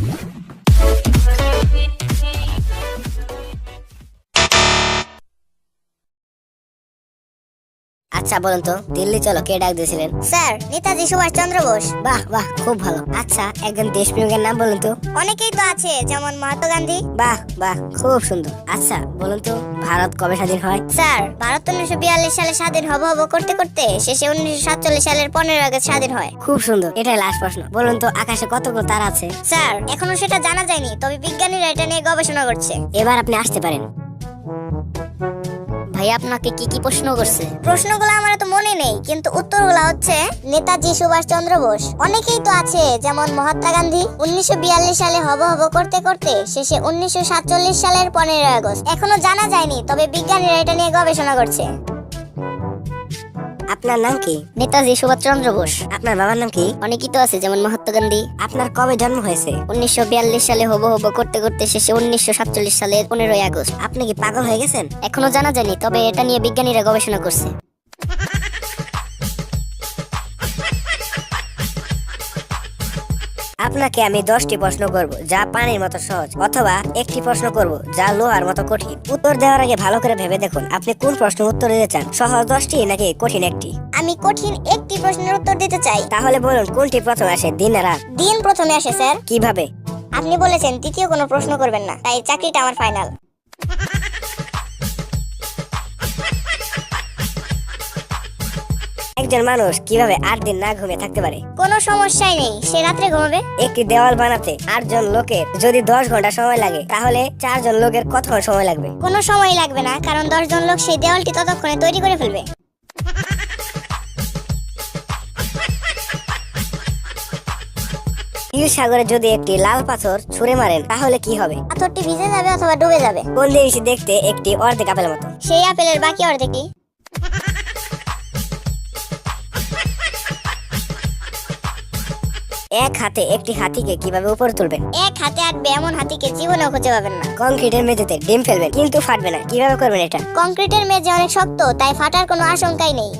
Yeah. আচ্ছা বলুন তো দিল্লি চলো কে ডাক দিয়েছিলেন? স্যার নেতাজি সুভাষ চন্দ্র বোস। বাহ বাহ খুব ভালো। আচ্ছা একজন দেশপ্রেমিকের নাম বলুন তো। অনেকেই তো আছে যেমন মহাত্মা গান্ধী। বাহ বাহ খুব সুন্দর। আচ্ছা বলুন তো ভারত কবে স্বাধীন হয়? স্যার ভারত উনিশশো বিয়াল্লিশ সালে স্বাধীন হব হব করতে করতে শেষে উনিশশো সাতচল্লিশ সালের পনেরো আগস্ট স্বাধীন হয়। খুব সুন্দর এটাই লাস্ট প্রশ্ন। বলুন তো আকাশে কতগুলো তারা আছে? স্যার এখনও সেটা জানা যায়নি তবে বিজ্ঞানীরা এটা নিয়ে গবেষণা করছে। এবার আপনি আসতে পারেন। ভাই, আপনাকে কি কি প্রশ্ন করছে? প্রশ্নগুলো আমার তো মনে নেই, কিন্তু উত্তরগুলো হচ্ছে নেতাজি সুভাষ চন্দ্র বোস। অনেকেই তো আছে, যেমন মহাত্মা গান্ধী, উনিশশো বিয়াল্লিশ সালে হব হব করতে করতে, শেষে উনিশশো সাতচল্লিশ সালের পনেরোই আগস্ট। এখনও জানা যায়নি, তবে বিজ্ঞানীরা এটা নিয়ে গবেষণা করছে। আপনার নাম কি? নেতাজি সুভাষ চন্দ্র বোস। আপনার বাবার নাম কি? অনেকই তো আছে যেমন মহাত্মা গান্ধী। আপনার কবে জন্ম হয়েছে? উনিশশো বিয়াল্লিশ সালে হব হব করতে করতে শেষে উনিশশো সাতচল্লিশ সালের পনেরোই আগস্ট। আপনি কি পাগল হয়ে গেছেন? এখনও জানা যায়নি তবে এটা নিয়ে বিজ্ঞানীরা গবেষণা করছে। আপনাকে আমি দশটি প্রশ্ন করব যা পানির মতো সহজ অথবা একটি প্রশ্ন করব যা লোহার মতো কঠিন। উত্তর দেওয়ার আগে ভালো করে ভেবে দেখুন আপনি কোন প্রশ্ন উত্তর দিতে চান সহজ দশটি নাকি কঠিন একটি? আমি কঠিন একটি প্রশ্নের উত্তর দিতে চাই। তাহলে বলুন কোনটি প্রথম আসে দিন রাত? দিন প্রথমে আসে স্যার। কীভাবে? আপনি বলেছেন তৃতীয় কোনো প্রশ্ন করবেন না তাই চাকরিটা আমার ফাইনাল। একজন মানুষ কীভাবে আট দিন না ঘুমিয়ে থাকতে পারে? কোনো সমস্যাই নেই সে রাত্রে ঘুমাবে। একটি দেওয়াল বানাতে আটজন লোকের যদি দশ ঘণ্টা সময় লাগে তাহলে চারজন লোকের কতক্ষণ সময় লাগবে? কোনো সময় লাগবে না কারণ দশজন লোক সেই দেওয়ালটি ততক্ষণে তৈরি করে ফেলবে। নীল সাগরে যদি একটি লাল পাথর ছুঁড়ে মারেন তাহলে কি হবে? পাথরটি ভিজে যাবে অথবা ডুবে যাবে। কোন জিনিস দেখতে একটি অর্ধেক আপেলের মতো। সেই আপেলের বাকি অর্ধেকটি এক হাতে একটি হাতিকে কীভাবে উপরে তুলবেন এক হাতে আটবে এমন হাতিকে জীবনেও খুঁজে পাবেন না। কংক্রিটের মেঝেতে ডিম ফেলবেন কিন্তু ফাটবে না। কীভাবে করবেন এটা? কংক্রিটের মেঝে অনেক শক্ত তাই ফাটার কোনো আশঙ্কাই নেই।